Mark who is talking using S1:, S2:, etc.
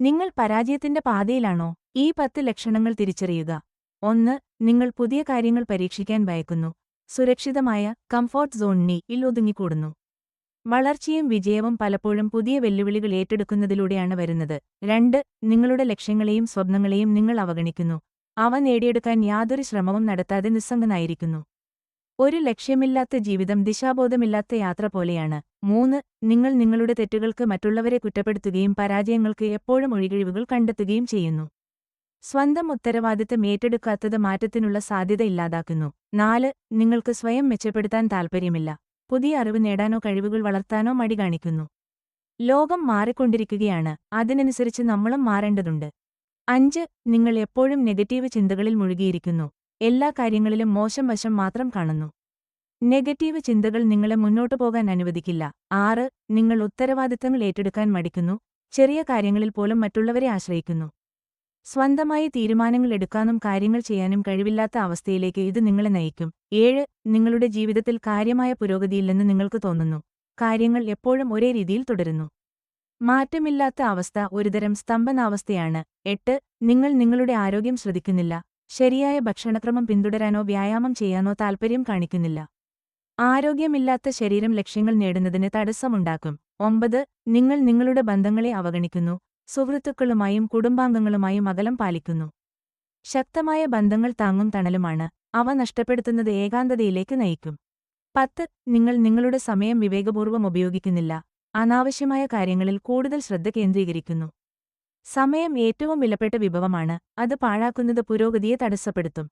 S1: നിങ്ങൾ പരാജയത്തിന്റെ പാതയിലാണോ ഈ പത്ത് ലക്ഷണങ്ങൾ തിരിച്ചറിയുക? ഒന്ന് നിങ്ങൾ പുതിയ കാര്യങ്ങൾ പരീക്ഷിക്കാൻ ഭയക്കുന്നു. സുരക്ഷിതമായ കംഫോർട്ട് സോണിനെ ഒതുങ്ങിക്കൂടുന്നു. വളർച്ചയും വിജയവും പലപ്പോഴും പുതിയ വെല്ലുവിളികൾ ഏറ്റെടുക്കുന്നതിലൂടെയാണ് വരുന്നത്. രണ്ട് നിങ്ങളുടെ ലക്ഷ്യങ്ങളെയും സ്വപ്നങ്ങളെയും നിങ്ങൾ അവഗണിക്കുന്നു. അവ നേടിയെടുക്കാൻ യാതൊരു ശ്രമവും നടത്താതെ നിസ്സംഗനായിരിക്കുന്നു. ഒരു ലക്ഷ്യമില്ലാത്ത ജീവിതം ദിശാബോധമില്ലാത്ത യാത്ര പോലെയാണ്. മൂന്ന് നിങ്ങൾ നിങ്ങളുടെ തെറ്റുകൾക്ക് മറ്റുള്ളവരെ കുറ്റപ്പെടുത്തുകയും പരാജയങ്ങൾക്ക് എപ്പോഴും ഒഴികഴിവുകൾ കണ്ടെത്തുകയും ചെയ്യുന്നു. സ്വന്തം ഉത്തരവാദിത്തം ഏറ്റെടുക്കാത്തത് മാറ്റത്തിനുള്ള സാധ്യത ഇല്ലാതാക്കുന്നു. നാല് നിങ്ങൾക്ക് സ്വയം മെച്ചപ്പെടുത്താൻ താൽപ്പര്യമില്ല. പുതിയ അറിവ് നേടാനോ കഴിവുകൾ വളർത്താനോ മടി കാണിക്കുന്നു. ലോകം മാറിക്കൊണ്ടിരിക്കുകയാണ്. അതിനനുസരിച്ച് നമ്മളും മാറേണ്ടതുണ്ട്. അഞ്ച് നിങ്ങൾ എപ്പോഴും നെഗറ്റീവ് ചിന്തകളിൽ മുഴുകിയിരിക്കുന്നു. എല്ലാ കാര്യങ്ങളിലും മോശം വശം മാത്രം കാണുന്നു. നെഗറ്റീവ് ചിന്തകൾ നിങ്ങളെ മുന്നോട്ടു പോകാൻ അനുവദിക്കില്ല. ആറ് നിങ്ങൾ ഉത്തരവാദിത്തങ്ങൾ ഏറ്റെടുക്കാൻ മടിക്കുന്നു. ചെറിയ കാര്യങ്ങളിൽ പോലും മറ്റുള്ളവരെ ആശ്രയിക്കുന്നു. സ്വന്തമായി തീരുമാനങ്ങൾ എടുക്കാനും കാര്യങ്ങൾ ചെയ്യാനും കഴിവില്ലാത്ത അവസ്ഥയിലേക്ക് ഇത് നിങ്ങളെ നയിക്കും. ഏഴ് നിങ്ങളുടെ ജീവിതത്തിൽ കാര്യമായ പുരോഗതിയില്ലെന്ന് നിങ്ങൾക്ക് തോന്നുന്നു. കാര്യങ്ങൾ എപ്പോഴും ഒരേ രീതിയിൽ തുടരുന്നു. മാറ്റമില്ലാത്ത അവസ്ഥ ഒരുതരം സ്തംഭനാവസ്ഥയാണ്. എട്ട് നിങ്ങൾ നിങ്ങളുടെ ആരോഗ്യം ശ്രദ്ധിക്കുന്നില്ല. ശരിയായ ഭക്ഷണക്രമം പിന്തുടരാനോ വ്യായാമം ചെയ്യാനോ താൽപ്പര്യം കാണിക്കുന്നില്ല. ആരോഗ്യമില്ലാത്ത ശരീരം ലക്ഷ്യങ്ങൾ നേടുന്നതിന് തടസ്സമുണ്ടാക്കും. ഒമ്പത് നിങ്ങൾ നിങ്ങളുടെ ബന്ധങ്ങളെ അവഗണിക്കുന്നു. സുഹൃത്തുക്കളുമായും കുടുംബാംഗങ്ങളുമായും അകലം പാലിക്കുന്നു. ശക്തമായ ബന്ധങ്ങൾ താങ്ങും തണലുമാണ്. അവ നഷ്ടപ്പെടുത്തുന്നത് ഏകാന്തതയിലേക്ക് നയിക്കും. പത്ത് നിങ്ങൾ നിങ്ങളുടെ സമയം വിവേകപൂർവം ഉപയോഗിക്കുന്നില്ല. അനാവശ്യമായ കാര്യങ്ങളിൽ കൂടുതൽ ശ്രദ്ധ കേന്ദ്രീകരിക്കുന്നു. സമയം ഏറ്റവും വിലപ്പെട്ട വിഭവമാണ്. അത് പാഴാക്കുന്നത് പുരോഗതിയെ തടസ്സപ്പെടുത്തും.